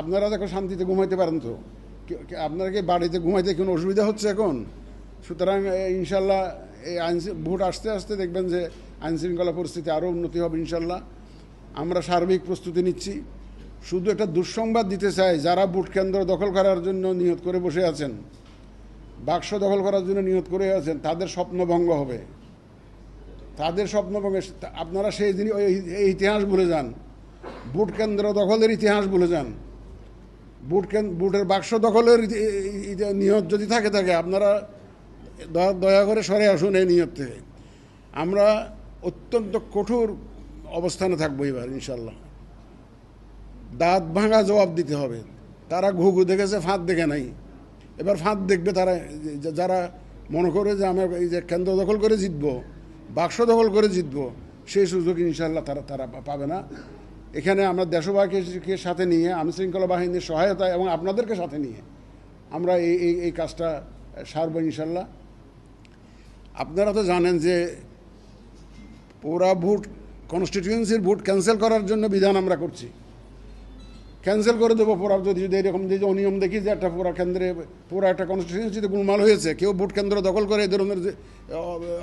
আপনারা দেখো শান্তিতে ঘুমাইতে পারেন তো আপনারা কি বাড়িতে ঘুমাইতে কোনো অসুবিধা হচ্ছে এখন? সুতরাং ইনশাল্লাহ এই আইন ভোট আসতে আসতে দেখবেন যে আইন শৃঙ্খলা পরিস্থিতি আরও উন্নতি হবে ইনশাল্লাহ আমরা সার্বিক প্রস্তুতি নিচ্ছি। শুধু একটা দুঃসংবাদ দিতে চাই, যারা ভোট কেন্দ্র দখল করার জন্য নিয়ত করে বসে আছেন, বাক্স দখল করার জন্য নিয়ত করে আছেন, তাদের স্বপ্নভঙ্গ হবে। তাদের স্বপ্নভঙ্গে আপনারা সেই দিনই ইতিহাস ভুলে যান। ভোট কেন্দ্র দখলের ইতিহাস ভুলে যান। ভোট কেন- ভোটের বাক্স দখলের নিয়ত যদি থাকে থাকে, আপনারা দয়া করে সরে আসুন এই নিয়ত থেকে। আমরা অত্যন্ত কঠোর অবস্থানে থাকব এবার ইনশাল্লাহ দাঁত ভাঙা জবাব দিতে হবে। তারা ঘুঘু দেখেছে, ফাঁদ দেখে নাই। এবার ফাঁদ দেখবে তারা যারা মনে করে যে আমরা এই যে কেন্দ্র দখল করে জিতবো, বাক্স দখল করে জিতবো সেই সুযোগ ইনশাল্লাহ তারা তারা পাবে না। এখানে আমরা দেশবাসীকে সাথে নিয়ে আইন শৃঙ্খলা বাহিনীর সহায়তা এবং আপনাদেরকে সাথে নিয়ে আমরা এই এই এই কাজটা সারব ইনশাল্লাহ। আপনারা তো জানেন যে পুরা ভোট কনস্টিটিউয়েন্সির ভোট ক্যান্সেল করার জন্য বিধান আমরা করছি। ক্যান্সেল করে দেবো পুরা, যদি যদি এরকম যদি অনিয়ম দেখি যে একটা পুরা কেন্দ্রে, পুরা একটা কনস্টিটিউয়েন্সিতে গুলমাল হয়েছে, কেউ ভোট কেন্দ্র দখল করে এই ধরনের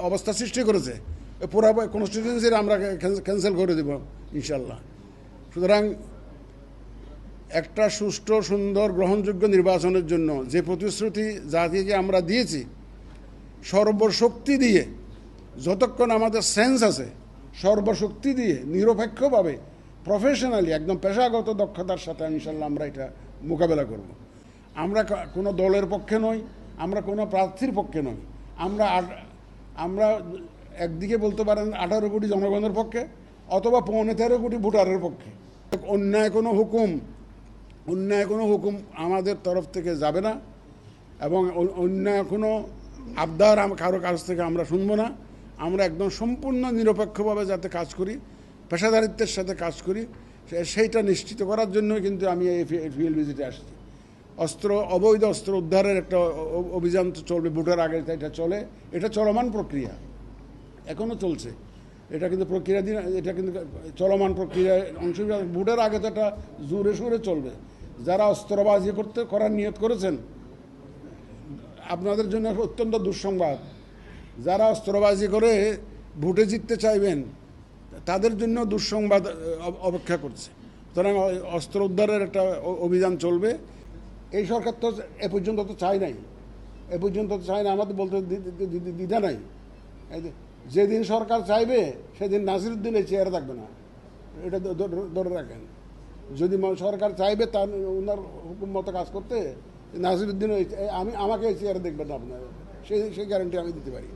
অবস্থা সৃষ্টি করেছে পুরা কনস্টিটিউয়েন্সির আমরা ক্যান্সেল করে দেবো ইনশাল্লাহ। সুতরাং একটা সুষ্ঠু, সুন্দর, গ্রহণযোগ্য নির্বাচনের জন্য যে প্রতিশ্রুতি জাতিকে আমরা দিয়েছি, সর্বশক্তি দিয়ে, যতক্ষণ আমাদের সেন্স আছে, সর্বশক্তি দিয়ে, নিরপেক্ষভাবে প্রফেশনালি একদম পেশাগত দক্ষতার সাথে ইনশাল্লাহ আমরা এটা মোকাবেলা করব। আমরা কোনো দলের পক্ষে নই, আমরা কোনো প্রার্থীর পক্ষে নই আমরা আমরা একদিকে বলতে পারেন আঠারো কোটি জনগণের পক্ষে, অথবা পৌনে তেরো কোটি ভোটারের পক্ষে অন্যায় কোনো হুকুম, অন্যায় কোনো হুকুম আমাদের তরফ থেকে যাবে না এবং অন্যায় কোনো আবদার কারও কাছ থেকে আমরা শুনব না। আমরা একদম সম্পূর্ণ নিরপেক্ষভাবে যাতে কাজ করি, পেশাদারিত্বের সাথে কাজ করি সেইটা নিশ্চিত করার জন্য কিন্তু আমি এই ফিল্ড ভিজিটে আসছি। অস্ত্র, অবৈধ অস্ত্র উদ্ধারের একটা অভিযান চলবে, ভোটের আগে এটা চলে, এটা চলমান প্রক্রিয়া। এখনও চলছে। এটা কিন্তু প্রক্রিয়াধীন এটা কিন্তু চলমান প্রক্রিয়ায় অংশ ভোটের আগে তো এটা জোরে সোরে চলবে। যারা অস্ত্রবাজি করতে, করার নিয়ত করেছেন, আপনাদের জন্য অত্যন্ত দুঃসংবাদ। যারা অস্ত্রবাজি করে ভোটে জিততে চাইবেন, তাদের জন্য দুঃসংবাদ অপেক্ষা করছে। সুতরাং অস্ত্র উদ্ধারের একটা অভিযান চলবে। এই সরকার তো এ পর্যন্ত তো চাই নাই। এ পর্যন্ত তো চায় না আমাদের বলতে দ্বিধা নাই। যেদিন সরকার চাইবে, সেদিন নাসিরুদ্দিনের চেয়ারে থাকবে না। এটা ধরে রাখেন। যদি সরকার চাইবে তার, ওনার হুকুম মতো কাজ করতে নাসিরুদ্দিন আমি, আমাকে চেয়ারে দেখবেন আপনার। সেই সেই গ্যারান্টি আমি দিতে পারি।